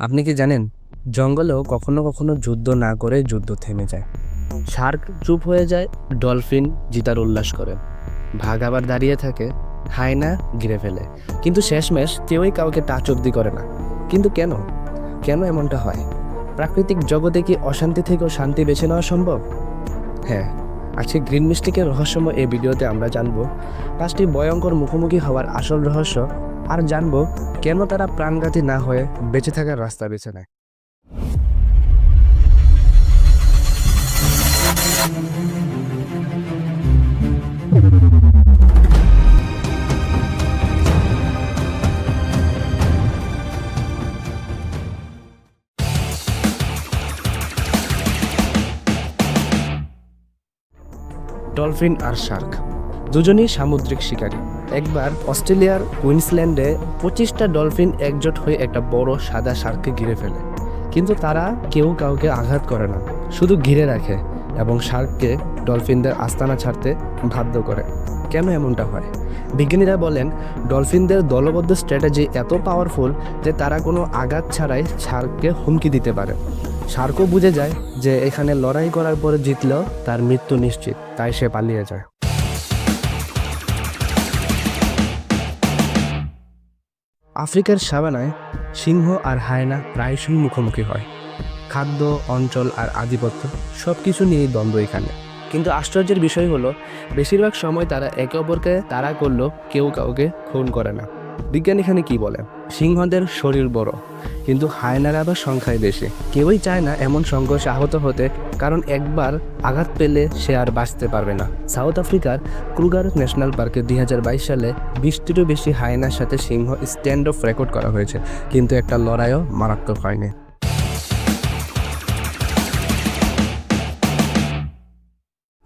আপনি কি জানেন, জঙ্গলেও কখনো কখনো যুদ্ধ না করে যুদ্ধ থেমে যায়। শার্ক চুপ হয়ে যায়, ডলফিন জিতার উল্লাস করে। ভাগ আবার দাঁড়িয়ে থাকে, হায়না ঘিরে ফেলে। কিন্তু শেষমেশ কেউই কাউকে টাচ অব্দি করে না। কিন্তু কেন? কেন এমনটা হয়? প্রাকৃতিক জগতে কি অশান্তি থেকেও শান্তি বেছে নেওয়া সম্ভব? হ্যাঁ আজকে গ্রিন মিস্টিকের রহস্যময় এই ভিডিওতে আমরা জানব, পাঁচটি ভয়ঙ্কর মুখোমুখি হওয়ার আসল রহস্য আর জানব কেন তারা প্রাণঘাতী না হয়ে বেঁচে থাকার রাস্তা বেছে নেয়। ডলফিন আর শার্ক, দুজনেই সামুদ্রিক শিকারী। একবার অস্ট্রেলিয়ার কুইন্সল্যান্ডে পঁচিশটা ডলফিন একজোট হয়ে একটা বড় সাদা শার্ককে ঘিরে ফেলে। কিন্তু তারা কেউ কাউকে আঘাত করে না, শুধু ঘিরে রাখে এবং শার্ককে ডলফিনদের আস্তানা ছাড়তে বাধ্য করে। কেন এমনটা হয়? বিজ্ঞানীরা বলেন, ডলফিনদের দলবদ্ধ স্ট্র্যাটেজি এত পাওয়ারফুল যে তারা কোনো আঘাত ছাড়াই শার্ককে হুমকি দিতে পারে। শার্কও বুঝে যায় যে এখানে লড়াই করার পরে জিতলেও তার মৃত্যু নিশ্চিত, তাই সে পালিয়ে যায়। আফ্রিকার সাবানায় সিংহ আর হায়না প্রায়শই মুখোমুখি হয়। খাদ্য, অঞ্চল আর আধিপত্য সব কিছু নিয়েই দ্বন্দ্ব এখানে। কিন্তু আশ্চর্যের বিষয় হলো, বেশিরভাগ সময় তারা একে অপরকে তারা করলেও কেউ কাউকে খুন করে না। বিজ্ঞান এখানে কি বলে? সিংহদের শরীর বড়, কিন্তু হায়নার আবার সংখ্যায় বেশি। কেউই চায় না এমন সংঘর্ষে আহত হতে, কারণ একবার আঘাত পেলে সে আর বাঁচতে পারবে না। সাউথ আফ্রিকার ক্রুগার ন্যাশনাল পার্কে দু হাজার বাইশ সালে বিশটিরও বেশি হায়নার সাথে সিংহ স্ট্যান্ড অফ রেকর্ড করা হয়েছে, কিন্তু একটা লড়াইও মারাত্মক হয়নি।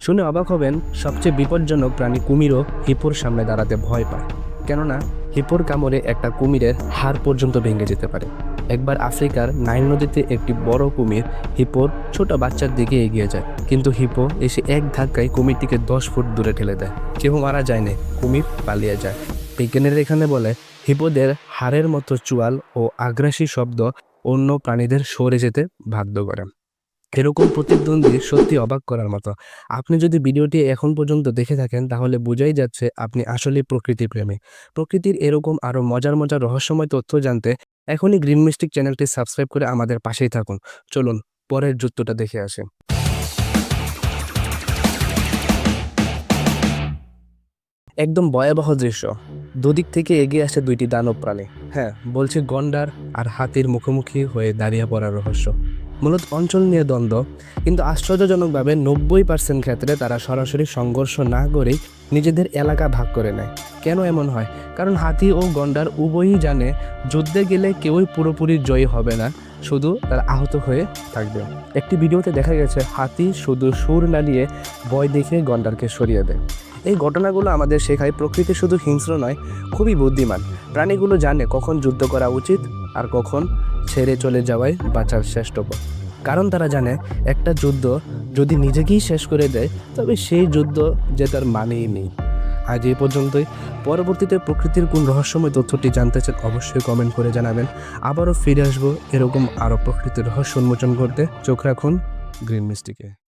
শুনে অবাক হবেন, সবচেয়ে বিপজ্জনক প্রাণী কুমিরও হিপোর সামনে দাঁড়াতে ভয় পায়। কেননা হিপোর কামড়ে একটা কুমিরের হাড় পর্যন্ত ভেঙে যেতে পারে। একবার আফ্রিকার নাইল নদীতে একটি বড় কুমির হিপোর ছোট বাচ্চার দিকে এগিয়ে যায়। কিন্তু হিপো এসে এক ধাক্কায় কুমিরটিকে দশ ফুট দূরে ঠেলে দেয়। কেউ মারা যায়নি, কুমির পালিয়ে যায়। বিজ্ঞানীরা এখানে বলে, হিপোদের হাড়ের মতো চুয়াল ও আগ্রাসী শব্দ অন্য প্রাণীদের সরে যেতে বাধ্য করে। এরকম প্রতিদ্বন্দ্বী সত্যি অবাক করার মতো। আপনি যদি ভিডিওটি এখন পর্যন্ত দেখে থাকেন, তাহলে বোঝাই যাচ্ছে আপনি আসলে প্রকৃতি প্রেমী প্রকৃতির এরকম আরও মজার মজার রহস্যময় তথ্য জানতে এখনই গ্রিন মিস্টিক চ্যানেলটি সাবস্ক্রাইব করে আমাদের পাশেই থাকুন। চলুন, পরের যুদ্ধটা দেখে আসেন একদম ভয়াবহ দৃশ্য। দুদিক থেকে এগিয়ে আসে দুইটি দানব প্রাণী। হ্যাঁ বলছি গন্ডার আর হাতির মুখোমুখি হয়ে দাঁড়িয়ে পড়ার রহস্য। মূলত অঞ্চল নিয়ে দ্বন্দ্ব। কিন্তু আশ্চর্যজনকভাবে নব্বই পার্সেন্ট ক্ষেত্রে তারা সরাসরি সংঘর্ষ না করেই নিজেদের এলাকা ভাগ করে নেয়। কেন এমন হয়? কারণ হাতি ও গন্ডার উভয়ই জানে, যুদ্ধে গেলে কেউই পুরোপুরি জয়ী হবে না, শুধু তারা আহত হয়ে থাকবে। একটি ভিডিওতে দেখা গেছে, হাতি শুধু সুর না নালিয়ে ভয় দেখে গন্ডারকে সরিয়ে দেয়। এই ঘটনাগুলো আমাদের শেখায় প্রকৃতি শুধু হিংস্র নয়, খুবই বুদ্ধিমান। প্রাণীগুলো জানে কখন যুদ্ধ করা উচিত আর কখন ছেড়ে চলে যাওয়াই বাঁচার শ্রেষ্ঠ পথ। কারণ তারা জানে একটা যুদ্ধ যদি নিজেকেই শেষ করে দেয়, তবে সেই যুদ্ধ যে তার মানেই নেই। আজ এই পর্যন্তই। পরবর্তীতে প্রকৃতির কোন রহস্যময় তথ্যটি জানতে চান অবশ্যই কমেন্ট করে জানাবেন। আবারও ফিরে আসব এরকম আরও প্রকৃতির রহস্য উন্মোচন করতে। চোখ রাখুন গ্রিন মিস্টিকে।